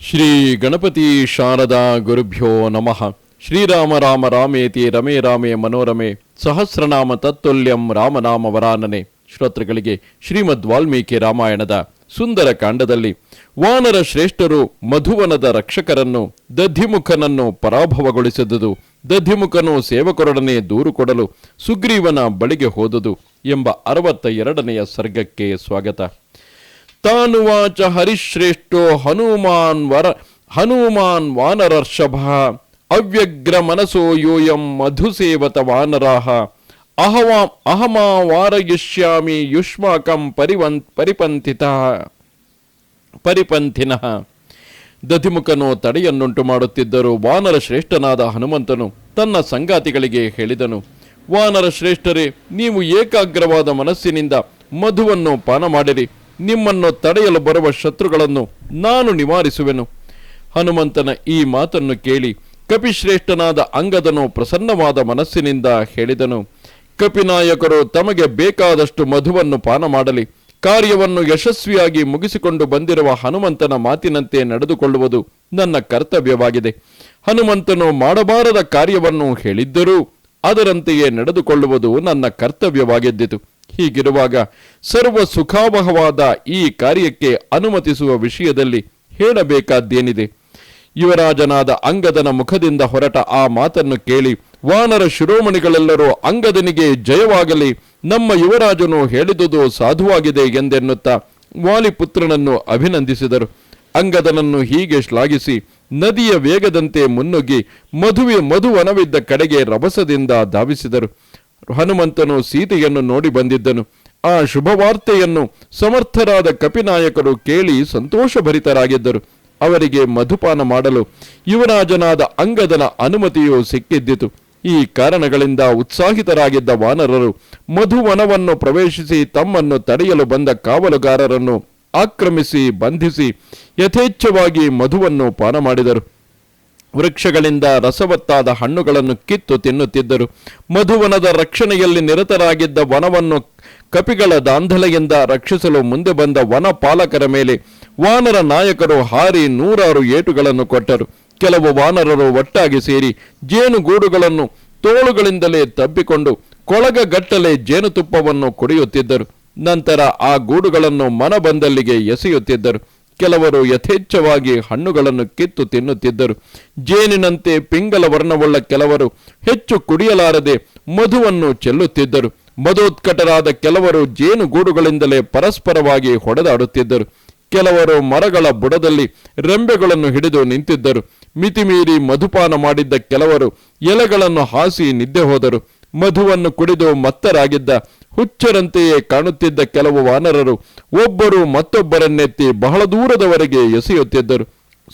ಶ್ರೀ ಗಣಪತಿ ಶಾರದಾ ಗುರುಭ್ಯೋ ನಮಃ. ಶ್ರೀರಾಮ ರಾಮ ರಾಮೇತಿ ರಮೇ ರಾಮೇ ಮನೋರಮೆ. ಸಹಸ್ರನಾಮ ತತ್ತುಲ್ಯಂ ರಾಮನಾಮ ವರಾನನೆ. ಶ್ರೋತೃಗಳಿಗೆ ಶ್ರೀಮದ್ ವಾಲ್ಮೀಕಿ ರಾಮಾಯಣದ ಸುಂದರ ಕಾಂಡದಲ್ಲಿ ವಾನರ ಶ್ರೇಷ್ಠರು ಮಧುವನದ ರಕ್ಷಕರನ್ನು, ದಧಿಮುಖನನ್ನು ಪರಾಭವಗೊಳಿಸಿದುದು, ದಧಿಮುಖನು ಸೇವಕರೊಡನೆ ದೂರು ಕೊಡಲು ಸುಗ್ರೀವನ ಬಳಿಗೆ ಹೋದುದು ಎಂಬ ಅರವತ್ತ ಎರಡನೆಯ ಸರ್ಗಕ್ಕೆ ಸ್ವಾಗತ. ತಾನುವಾಚ ಹರಿಶ್ರೇಷ್ಠೋ ಹನುಮಾನ್ ವರ ಹನುಮಾನ್ ವಾನರರ್ಷಭ. ಅವ್ಯಗ್ರ ಮನಸೋ ಯೋಯಂ ಮಧುಸೇವತ ವಾನರಾಹ ಅಹವಾ ಅಹಮಾ ವಾರಯಿಷ್ಯಾಮಿ ಯುಷ್ಮಾಕಂ ಪರಿವನ್ ಪರಿಪಂಥಿತ. ಪರಿಪಂಥಿನಃ. ದಧಿಮುಖನು ತಡೆಯನ್ನುಂಟು ಮಾಡುತ್ತಿದ್ದರು. ವಾನರ ಶ್ರೇಷ್ಠನಾದ ಹನುಮಂತನು ತನ್ನ ಸಂಗಾತಿಗಳಿಗೆ ಹೇಳಿದನು. ವಾನರ ಶ್ರೇಷ್ಠರೇ, ನೀವು ಏಕಾಗ್ರವಾದ ಮನಸ್ಸಿನಿಂದ ಮಧುವನ್ನು ಪಾನ ಮಾಡಿರಿ ನಿಮ್ಮನ್ನು ತಡೆಯಲು ಬರುವ ಶತ್ರುಗಳನ್ನು ನಾನು ನಿವಾರಿಸುವೆನು. ಹನುಮಂತನ ಈ ಮಾತನ್ನು ಕೇಳಿ ಕಪಿಶ್ರೇಷ್ಠನಾದ ಅಂಗದನು ಪ್ರಸನ್ನವಾದ ಮನಸ್ಸಿನಿಂದ ಹೇಳಿದನು ಕಪಿನಾಯಕರು ತಮಗೆ ಬೇಕಾದಷ್ಟು ಮಧುವನ್ನು ಪಾನ ಮಾಡಲಿ. ಕಾರ್ಯವನ್ನು ಯಶಸ್ವಿಯಾಗಿ ಮುಗಿಸಿಕೊಂಡು ಬಂದಿರುವ ಹನುಮಂತನ ಮಾತಿನಂತೆ ನಡೆದುಕೊಳ್ಳುವುದು ನನ್ನ ಕರ್ತವ್ಯವಾಗಿದೆ. ಹನುಮಂತನು ಮಾಡಬಾರದ ಕಾರ್ಯವನ್ನು ಹೇಳಿದ್ದರೂ ಅದರಂತೆಯೇ ನಡೆದುಕೊಳ್ಳುವುದು ನನ್ನ ಕರ್ತವ್ಯವಾಗಿದ್ದಿತು. ಹೀಗಿರುವಾಗ ಸರ್ವ ಸುಖಾವಹವಾದ ಈ ಕಾರ್ಯಕ್ಕೆ ಅನುಮತಿಸುವ ವಿಷಯದಲ್ಲಿ ಹೇಳಬೇಕಾದ್ದೇನಿದೆ? ಯುವರಾಜನಾದ ಅಂಗದನ ಮುಖದಿಂದ ಹೊರಟ ಆ ಮಾತನ್ನು ಕೇಳಿ ವಾನರ ಶಿರೋಮಣಿಗಳೆಲ್ಲರೂ ಅಂಗದನಿಗೆ ಜಯವಾಗಲಿ, ನಮ್ಮ ಯುವರಾಜನು ಹೇಳಿದುದು ಸಾಧುವಾಗಿದೆ ಎಂದೆನ್ನುತ್ತಾ ವಾಲಿಪುತ್ರನನ್ನು ಅಭಿನಂದಿಸಿದರು. ಅಂಗದನನ್ನು ಹೀಗೆ ಶ್ಲಾಘಿಸಿ, ನದಿಯ ವೇಗದಂತೆ ಮುನ್ನುಗ್ಗಿ ಮಧುವೆ ಮಧುವನವಿದ್ದ ಕಡೆಗೆ ರಭಸದಿಂದ ಧಾವಿಸಿದರು. ಹನುಮಂತನು ಸೀತೆಯನ್ನು ನೋಡಿ ಬಂದಿದ್ದನು. ಆ ಶುಭವಾರ್ತೆಯನ್ನು ಸಮರ್ಥರಾದ ಕಪಿನಾಯಕರು ಕೇಳಿ ಸಂತೋಷಭರಿತರಾಗಿದ್ದರು. ಅವರಿಗೆ ಮಧುಪಾನ ಮಾಡಲು ಯುವರಾಜನಾದ ಅಂಗದನ ಅನುಮತಿಯು ಸಿಕ್ಕಿದ್ದಿತು. ಈ ಕಾರಣಗಳಿಂದ ಉತ್ಸಾಹಿತರಾಗಿದ್ದ ವಾನರರು ಮಧುವನವನ್ನು ಪ್ರವೇಶಿಸಿ ತಮ್ಮನ್ನು ತಡೆಯಲು ಬಂದ ಕಾವಲುಗಾರರನ್ನು ಆಕ್ರಮಿಸಿ ಬಂಧಿಸಿ ಯಥೇಚ್ಛವಾಗಿ ಮಧುವನ್ನು ಪಾನ ಮಾಡಿದರು ವೃಕ್ಷಗಳಿಂದ ರಸವತ್ತಾದ ಹಣ್ಣುಗಳನ್ನು ಕಿತ್ತು ತಿನ್ನುತ್ತಿದ್ದರು. ಮಧುವನದ ರಕ್ಷಣೆಯಲ್ಲಿ ನಿರತರಾಗಿದ್ದ ವನವನ್ನು ಕಪಿಗಳ ದಾಂಧಲೆಯಿಂದ ರಕ್ಷಿಸಲು ಮುಂದೆ ಬಂದ ವನ ಪಾಲಕರ ಮೇಲೆ ವಾನರ ನಾಯಕರು ಹಾರಿ ನೂರಾರು ಏಟುಗಳನ್ನು ಕೊಟ್ಟರು. ಕೆಲವು ವಾನರರು ಒಟ್ಟಾಗಿ ಸೇರಿ ಜೇನುಗೂಡುಗಳನ್ನು ತೋಳುಗಳಿಂದಲೇ ತಬ್ಬಿಕೊಂಡು ಕೊಳಗಗಟ್ಟಲೆ ಜೇನುತುಪ್ಪವನ್ನು ಕುಡಿಯುತ್ತಿದ್ದರು. ನಂತರ ಆ ಗೂಡುಗಳನ್ನು ಮನಬಂದಲ್ಲಿಗೆ ಎಸೆಯುತ್ತಿದ್ದರು. ಕೆಲವರು ಯಥೇಚ್ಛವಾಗಿ ಹಣ್ಣುಗಳನ್ನು ಕಿತ್ತು ತಿನ್ನುತ್ತಿದ್ದರು. ಜೇನಿನಂತೆ ಪಿಂಗಲ ವರ್ಣವುಳ್ಳ ಕೆಲವರು ಹೆಚ್ಚು ಕುಡಿಯಲಾರದೆ ಮಧುವನ್ನು ಚೆಲ್ಲುತ್ತಿದ್ದರು. ಮಧೋತ್ಕಟರಾದ ಕೆಲವರು ಜೇನುಗೂಡುಗಳಿಂದಲೇ ಪರಸ್ಪರವಾಗಿ ಹೊಡೆದಾಡುತ್ತಿದ್ದರು. ಕೆಲವರು ಮರಗಳ ಬುಡದಲ್ಲಿ ರೆಂಬೆಗಳನ್ನು ಹಿಡಿದು ನಿಂತಿದ್ದರು. ಮಿತಿಮೀರಿ ಮಧುಪಾನ ಮಾಡಿದ್ದ ಕೆಲವರು ಎಲೆಗಳನ್ನು ಹಾಸಿ ನಿದ್ದೆ ಹೋದರು. ಮಧುವನ್ನು ಕುಡಿದು ಮತ್ತರಾಗಿದ್ದ ಹುಚ್ಚರಂತೆಯೇ ಕಾಣುತ್ತಿದ್ದ ಕೆಲವು ವಾನರರು ಒಬ್ಬರು ಮತ್ತೊಬ್ಬರನ್ನೆತ್ತಿ ಬಹಳ ದೂರದವರೆಗೆ ಎಸೆಯುತ್ತಿದ್ದರು.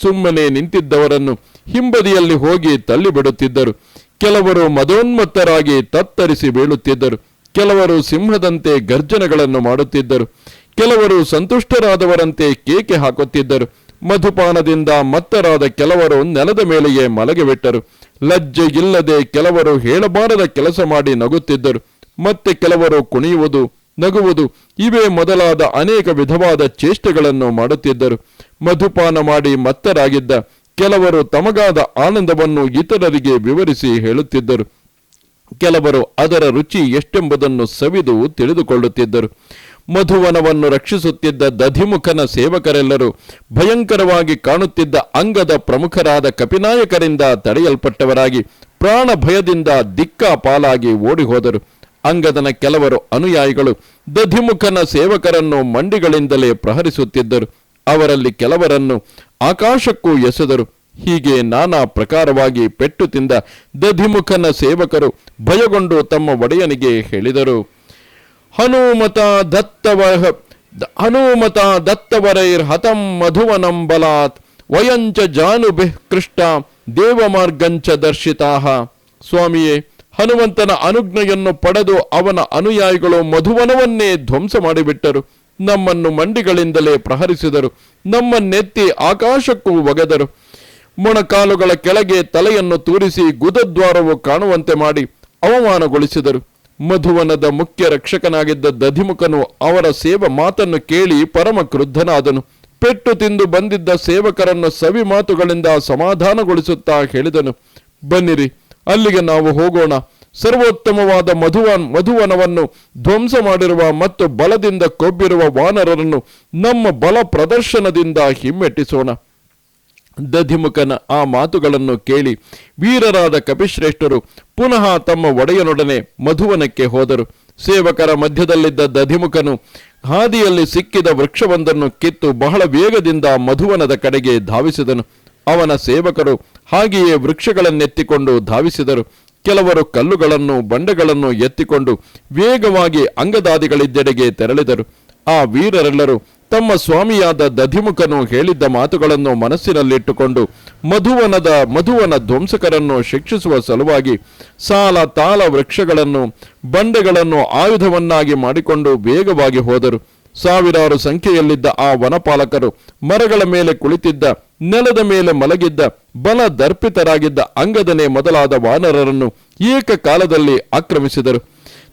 ಸುಮ್ಮನೆ ನಿಂತಿದ್ದವರನ್ನು ಹಿಂಬದಿಯಲ್ಲಿ ಹೋಗಿ ತಳ್ಳಿಬಿಡುತ್ತಿದ್ದರು. ಕೆಲವರು ಮದೋನ್ಮತ್ತರಾಗಿ ತತ್ತರಿಸಿ ಬೀಳುತ್ತಿದ್ದರು. ಕೆಲವರು ಸಿಂಹದಂತೆ ಗರ್ಜನೆಗಳನ್ನು ಮಾಡುತ್ತಿದ್ದರು. ಕೆಲವರು ಸಂತುಷ್ಟರಾದವರಂತೆ ಕೇಕೆ ಹಾಕುತ್ತಿದ್ದರು. ಮಧುಪಾನದಿಂದ ಮತ್ತರಾದ ಕೆಲವರು ನೆಲದ ಮೇಲೆಯೇ ಮಲಗಿಬಿಟ್ಟರು. ಲಜ್ಜೆ ಇಲ್ಲದೆ ಕೆಲವರು ಹೇಳಬಾರದ ಕೆಲಸ ಮಾಡಿ ನಗುತ್ತಿದ್ದರು. ಮತ್ತೆ ಕೆಲವರು ಕುಣಿಯುವುದು, ನಗುವುದು, ಇವೇ ಮೊದಲಾದ ಅನೇಕ ವಿಧವಾದ ಚೇಷ್ಟೆಗಳನ್ನು ಮಾಡುತ್ತಿದ್ದರು. ಮಧುಪಾನ ಮಾಡಿ ಮತ್ತರಾಗಿದ್ದ ಕೆಲವರು ತಮಗಾದ ಆನಂದವನ್ನು ಇತರರಿಗೆ ವಿವರಿಸಿ ಹೇಳುತ್ತಿದ್ದರು. ಕೆಲವರು ಅದರ ರುಚಿ ಎಷ್ಟೆಂಬುದನ್ನು ಸವಿದು ತಿಳಿದುಕೊಳ್ಳುತ್ತಿದ್ದರು. ಮಧುವನವನ್ನು ರಕ್ಷಿಸುತ್ತಿದ್ದ ದಧಿಮುಖನ ಸೇವಕರೆಲ್ಲರೂ ಭಯಂಕರವಾಗಿ ಕಾಣುತ್ತಿದ್ದ ಅಂಗದ ಪ್ರಮುಖರಾದ ಕಪಿನಾಯಕರಿಂದ ತಡೆಯಲ್ಪಟ್ಟವರಾಗಿ ಪ್ರಾಣ ಭಯದಿಂದ ದಿಕ್ಕಾಪಾಲಾಗಿ ಓಡಿ ಹೋದರು ಅಂಗದನ ಕೆಲವರು ಅನುಯಾಯಿಗಳು ದಧಿಮುಖನ ಸೇವಕರನ್ನು ಮಂಡಿಗಳಿಂದಲೇ ಪ್ರಹರಿಸುತ್ತಿದ್ದರು. ಅವರಲ್ಲಿ ಕೆಲವರನ್ನು ಆಕಾಶಕ್ಕೂ ಎಸೆದರು. ಹೀಗೆ ನಾನಾ ಪ್ರಕಾರವಾಗಿ ಪೆಟ್ಟು ತಿಂದ ದಧಿಮುಖನ ಸೇವಕರು ಭಯಗೊಂಡು ತಮ್ಮ ಒಡೆಯನಿಗೆ ಹೇಳಿದರು. ಹನುಮತ ದತ್ತವ ಹನುಮತ ದತ್ತವರೈರ್ ಹತಂ ಮಧುವನಂ ಬಲಾತ್. ವಯಂಚ ಜಾನುಬಿಃ ಕೃಷ್ಟ, ದೇವಮಾರ್ಗಂಚ ದರ್ಶಿತಾಹ. ಸ್ವಾಮಿಯೇ, ಹನುಮಂತನ ಅನುಜ್ಞೆಯನ್ನು ಪಡೆದು ಅವನ ಅನುಯಾಯಿಗಳು ಮಧುವನವನ್ನೇ ಧ್ವಂಸ ಮಾಡಿಬಿಟ್ಟರು. ನಮ್ಮನ್ನು ಮಂಡಿಗಳಿಂದಲೇ ಪ್ರಹರಿಸಿದರು. ನಮ್ಮನ್ನೆತ್ತಿ ಆಕಾಶಕ್ಕೂ ಒಗೆದರು. ಮೊಣಕಾಲುಗಳ ಕೆಳಗೆ ತಲೆಯನ್ನು ತೂರಿಸಿ ಗುದದ್ವಾರವು ಕಾಣುವಂತೆ ಮಾಡಿ ಅವಮಾನಗೊಳಿಸಿದರು. ಮಧುವನದ ಮುಖ್ಯ ರಕ್ಷಕನಾಗಿದ್ದ ದಧಿಮುಖನು ಅವರ ಸೇವ ಮಾತನ್ನು ಕೇಳಿ ಪರಮ ಕ್ರುದ್ಧನಾದನು ಪೆಟ್ಟು ತಿಂದು ಬಂದಿದ್ದ ಸೇವಕರನ್ನು ಸವಿ ಮಾತುಗಳಿಂದ ಸಮಾಧಾನಗೊಳಿಸುತ್ತಾ ಹೇಳಿದನು. ಬನ್ನಿರಿ, ಅಲ್ಲಿಗೆ ನಾವು ಹೋಗೋಣ. ಸರ್ವೋತ್ತಮವಾದ ಮಧುವನ್ ಮಧುವನವನ್ನು ಧ್ವಂಸ ಮಾಡಿರುವ ಮತ್ತು ಬಲದಿಂದ ಕೊಬ್ಬಿರುವ ವಾನರರನ್ನು ನಮ್ಮ ಬಲ ಪ್ರದರ್ಶನದಿಂದ ಹಿಮ್ಮೆಟ್ಟಿಸೋಣ. ದಧಿಮುಖನ ಆ ಮಾತುಗಳನ್ನು ಕೇಳಿ ವೀರರಾದ ಕಪಿಶ್ರೇಷ್ಠರು ಪುನಃ ತಮ್ಮ ಒಡೆಯನೊಡನೆ ಮಧುವನಕ್ಕೆ ಹೋದರು. ಸೇವಕರ ಮಧ್ಯದಲ್ಲಿದ್ದ ದಧಿಮುಖನು ಹಾದಿಯಲ್ಲಿ ಸಿಕ್ಕಿದ ವೃಕ್ಷವೊಂದನ್ನು ಕಿತ್ತು ಬಹಳ ವೇಗದಿಂದ ಮಧುವನದ ಕಡೆಗೆ ಧಾವಿಸಿದನು. ಅವನ ಸೇವಕರು ಹಾಗೆಯೇ ವೃಕ್ಷಗಳನ್ನೆತ್ತಿಕೊಂಡು ಧಾವಿಸಿದರು. ಕೆಲವರು ಕಲ್ಲುಗಳನ್ನು, ಬಂಡೆಗಳನ್ನು ಎತ್ತಿಕೊಂಡು ವೇಗವಾಗಿ ಅಂಗದಾದಿಗಳಿದ್ದೆಡೆಗೆ ತೆರಳಿದರು. ಆ ವೀರರೆಲ್ಲರೂ ತಮ್ಮ ಸ್ವಾಮಿಯಾದ ದಧಿಮುಖನು ಹೇಳಿದ್ದ ಮಾತುಗಳನ್ನು ಮನಸ್ಸಿನಲ್ಲಿಟ್ಟುಕೊಂಡು ಮಧುವನದ, ಮಧುವನ ಧ್ವಂಸಕರನ್ನು ಶಿಕ್ಷಿಸುವ ಸಲುವಾಗಿ ಸಾಲ ತಾಲ ವೃಕ್ಷಗಳನ್ನು, ಬಂಡೆಗಳನ್ನು ಆಯುಧವನ್ನಾಗಿ ಮಾಡಿಕೊಂಡು ವೇಗವಾಗಿ ಹೋದರು. ಸಾವಿರಾರು ಸಂಖ್ಯೆಯಲ್ಲಿದ್ದ ಆ ವನಪಾಲಕರು ಮರಗಳ ಮೇಲೆ ಕುಳಿತಿದ್ದ, ನೆಲದ ಮೇಲೆ ಮಲಗಿದ್ದ, ಬಲ ದರ್ಪಿತರಾಗಿದ್ದ ಅಂಗದನೆ ಮೊದಲಾದ ವಾನರರನ್ನು ಏಕಕಾಲದಲ್ಲಿ ಆಕ್ರಮಿಸಿದರು.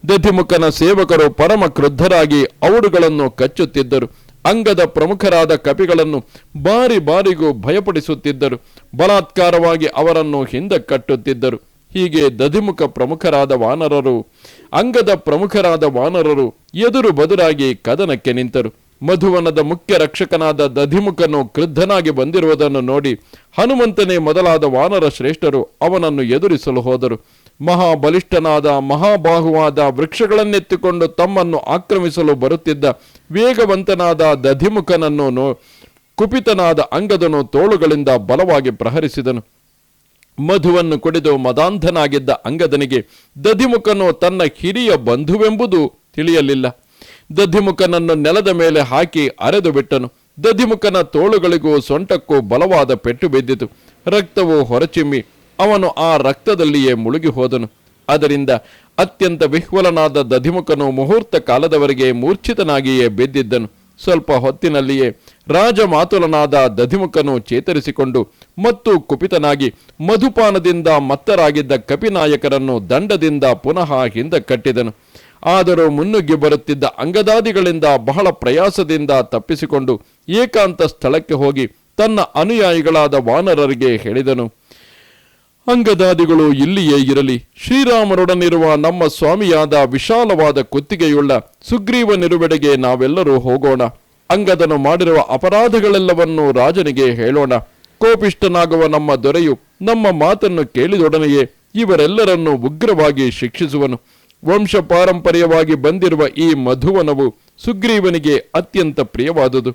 ದಧಿಮುಖನ ಸೇವಕರು ಪರಮ ಕ್ರುದ್ಧರಾಗಿ ಔಡುಗಳನ್ನು ಕಚ್ಚುತ್ತಿದ್ದರು. ಅಂಗದ ಪ್ರಮುಖರಾದ ಕಪಿಗಳನ್ನು ಬಾರಿ ಬಾರಿಗೂ ಭಯಪಡಿಸುತ್ತಿದ್ದರು. ಬಲಾತ್ಕಾರವಾಗಿ ಅವರನ್ನು ಹಿಂದಕ್ಕಟ್ಟುತ್ತಿದ್ದರು. ಹೀಗೆ ದಧಿಮುಖ ಪ್ರಮುಖರಾದ ವಾನರರು, ಅಂಗದ ಪ್ರಮುಖರಾದ ವಾನರರು ಎದುರು ಬದುರಾಗಿ ಕದನಕ್ಕೆ ನಿಂತರು. ಮಧುವನದ ಮುಖ್ಯ ರಕ್ಷಕನಾದ ದಧಿಮುಖನು ಕ್ರುದ್ಧನಾಗಿ ಬಂದಿರುವುದನ್ನು ನೋಡಿ ಹನುಮಂತನೇ ಮೊದಲಾದ ವಾನರ ಶ್ರೇಷ್ಠರು ಅವನನ್ನು ಎದುರಿಸಲು ಹೋದರು. ಮಹಾಬಲಿಷ್ಠನಾದ, ಮಹಾಬಾಹುವಾದ ವೃಕ್ಷಗಳನ್ನೆತ್ತಿಕೊಂಡು ತಮ್ಮನ್ನು ಆಕ್ರಮಿಸಲು ಬರುತ್ತಿದ್ದ ವೇಗವಂತನಾದ ದಧಿಮುಖನನ್ನು ಕುಪಿತನಾದ ಅಂಗದನು ತೋಳುಗಳಿಂದ ಬಲವಾಗಿ ಪ್ರಹರಿಸಿದನು. ಮಧುವನ್ನು ಕುಡಿದು ಮದಾಂಧನಾಗಿದ್ದ ಅಂಗದನಿಗೆ ದಧಿಮುಖನು ತನ್ನ ಹಿರಿಯ ಬಂಧುವೆಂಬುದು ತಿಳಿಯಲಿಲ್ಲ. ದಧಿಮುಖನನ್ನು ನೆಲದ ಮೇಲೆ ಹಾಕಿ ಅರೆದು ಬಿಟ್ಟನು. ದಧಿಮುಖನ ತೋಳುಗಳಿಗೂ ಸೊಂಟಕ್ಕೂ ಬಲವಾದ ಪೆಟ್ಟು ಬಿದ್ದಿತು. ರಕ್ತವು ಹೊರಚಿಮ್ಮಿ ಅವನು ಆ ರಕ್ತದಲ್ಲಿಯೇ ಮುಳುಗಿ ಹೋದನು ಅದರಿಂದ ಅತ್ಯಂತ ವಿಹ್ವಲನಾದ ದಧಿಮುಖನು ಮುಹೂರ್ತ ಕಾಲದವರೆಗೆ ಮೂರ್ಛಿತನಾಗಿಯೇ ಬಿದ್ದಿದ್ದನು. ಸ್ವಲ್ಪ ಹೊತ್ತಿನಲ್ಲಿಯೇ ರಾಜಮಾತುಲನಾದ ದಧಿಮುಖನು ಚೇತರಿಸಿಕೊಂಡು ಮತ್ತು ಕುಪಿತನಾಗಿ ಮಧುಪಾನದಿಂದ ಮತ್ತರಾಗಿದ್ದ ಕಪಿನಾಯಕರನ್ನು ದಂಡದಿಂದ ಪುನಃ ಹಿಂದಕ್ಕಟ್ಟಿದನು ಆದರೂ ಮುನ್ನುಗ್ಗಿ ಬರುತ್ತಿದ್ದ ಅಂಗದಾದಿಗಳಿಂದ ಬಹಳ ಪ್ರಯಾಸದಿಂದ ತಪ್ಪಿಸಿಕೊಂಡು ಏಕಾಂತ ಸ್ಥಳಕ್ಕೆ ಹೋಗಿ ತನ್ನ ಅನುಯಾಯಿಗಳಾದ ವಾನರರಿಗೆ ಹೇಳಿದನು. ಅಂಗದಾದಿಗಳು ಇಲ್ಲಿಯೇ ಇರಲಿ. ಶ್ರೀರಾಮರೊಡನಿರುವ ನಮ್ಮ ಸ್ವಾಮಿಯಾದ ವಿಶಾಲವಾದ ಕುತ್ತಿಗೆಯುಳ್ಳ ಸುಗ್ರೀವನಿರುವೆಡೆಗೆ ನಾವೆಲ್ಲರೂ ಹೋಗೋಣ. ಅಂಗದನು ಮಾಡಿರುವ ಅಪರಾಧಗಳೆಲ್ಲವನ್ನೂ ರಾಜನಿಗೆ ಹೇಳೋಣ. ಕೋಪಿಷ್ಟನಾಗುವ ನಮ್ಮ ದೊರೆಯು ನಮ್ಮ ಮಾತನ್ನು ಕೇಳಿದೊಡನೆಯೇ ಇವರೆಲ್ಲರನ್ನು ಉಗ್ರವಾಗಿ ಶಿಕ್ಷಿಸುವನು. ವಂಶ ಪಾರಂಪರ್ಯವಾಗಿ ಬಂದಿರುವ ಈ ಮಧುವನವು ಸುಗ್ರೀವನಿಗೆ ಅತ್ಯಂತ ಪ್ರಿಯವಾದುದು.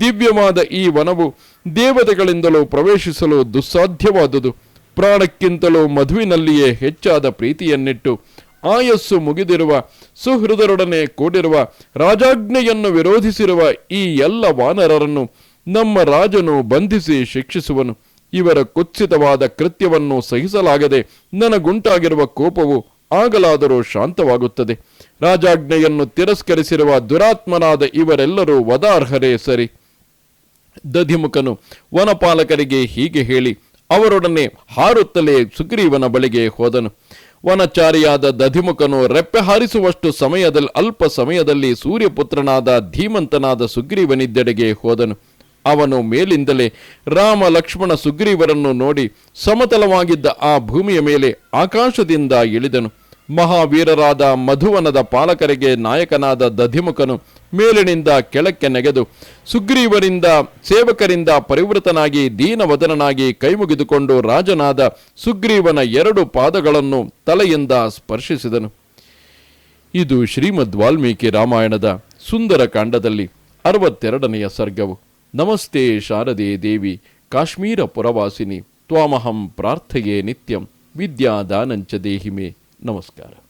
ದಿವ್ಯವಾದ ಈ ವನವು ದೇವತೆಗಳಿಂದಲೂ ಪ್ರವೇಶಿಸಲು ದುಸ್ಸಾಧ್ಯವಾದುದು. ಪ್ರಾಣಕ್ಕಿಂತಲೂ ಮಧುವಿನಲ್ಲಿಯೇ ಹೆಚ್ಚಾದ ಪ್ರೀತಿಯನ್ನಿಟ್ಟು ಆಯಸ್ಸು ಮುಗಿದಿರುವ, ಸುಹೃದರೊಡನೆ ಕೂಡಿರುವ, ರಾಜಾಜ್ಞೆಯನ್ನು ವಿರೋಧಿಸಿರುವ ಈ ಎಲ್ಲ ವಾನರರನ್ನು ನಮ್ಮ ರಾಜನು ಬಂಧಿಸಿ ಶಿಕ್ಷಿಸುವನು. ಇವರ ಕುತ್ಸಿತವಾದ ಕೃತ್ಯವನ್ನು ಸಹಿಸಲಾಗದೆ ನನಗುಂಟಾಗಿರುವ ಕೋಪವು ಆಗಲಾದರೂ ಶಾಂತವಾಗುತ್ತದೆ. ರಾಜಾಜ್ಞೆಯನ್ನು ತಿರಸ್ಕರಿಸಿರುವ ದುರಾತ್ಮನಾದ ಇವರೆಲ್ಲರೂ ವದಾರ್ಹರೇ ಸರಿ. ದಧಿಮುಖನು ವನಪಾಲಕರಿಗೆ ಹೀಗೆ ಹೇಳಿ ಅವರೊಡನೆ ಹಾರುತ್ತಲೇ ಸುಗ್ರೀವನ ಬಳಿಗೆ ಹೋದನು. ವನಚಾರಿಯಾದ ದಧಿಮುಖನು ರೆಪ್ಪೆ ಹಾರಿಸುವಷ್ಟು ಸಮಯದಲ್ಲಿ ಅಲ್ಪ ಸಮಯದಲ್ಲಿ ಸೂರ್ಯಪುತ್ರನಾದ ಧೀಮಂತನಾದ ಸುಗ್ರೀವನಿದ್ದೆಡೆಗೆ ಹೋದನು. ಅವನು ಮೇಲಿಂದಲೇ ರಾಮ ಲಕ್ಷ್ಮಣ ಸುಗ್ರೀವರನ್ನು ನೋಡಿ ಸಮತಲವಾಗಿದ್ದ ಆ ಭೂಮಿಯ ಮೇಲೆ ಆಕಾಶದಿಂದ ಇಳಿದನು. ಮಹಾವೀರರಾದ ಮಧುವನದ ಪಾಲಕರಿಗೆ ನಾಯಕನಾದ ದಧಿಮುಖನು ಮೇಲಿನಿಂದ ಕೆಳಕ್ಕೆ ನೆಗೆದು ಸುಗ್ರೀವರಿಂದ ಸೇವಕರಿಂದ ಪರಿವೃತನಾಗಿ ದೀನವದನನಾಗಿ ಕೈಮುಗಿದುಕೊಂಡು ರಾಜನಾದ ಸುಗ್ರೀವನ ಎರಡು ಪಾದಗಳನ್ನು ತಲೆಯಿಂದ ಸ್ಪರ್ಶಿಸಿದನು. ಇದು ಶ್ರೀಮದ್ ವಾಲ್ಮೀಕಿ ರಾಮಾಯಣದ ಸುಂದರ ಕಾಂಡದಲ್ಲಿ ಅರವತ್ತೆರಡನೆಯ ಸರ್ಗವು. ನಮಸ್ತೆ ಶಾರದೆ ದೇವಿ, ಕಾಶ್ಮೀರ ಪುರವಾಸಿನಿ, ತ್ವಾಮಹಂ ಪ್ರಾರ್ಥೆಯೇ ನಿತ್ಯಂ, ವಿದ್ಯಾದಾನಂಚ ದೇಹಿಮೆ. Namaskara.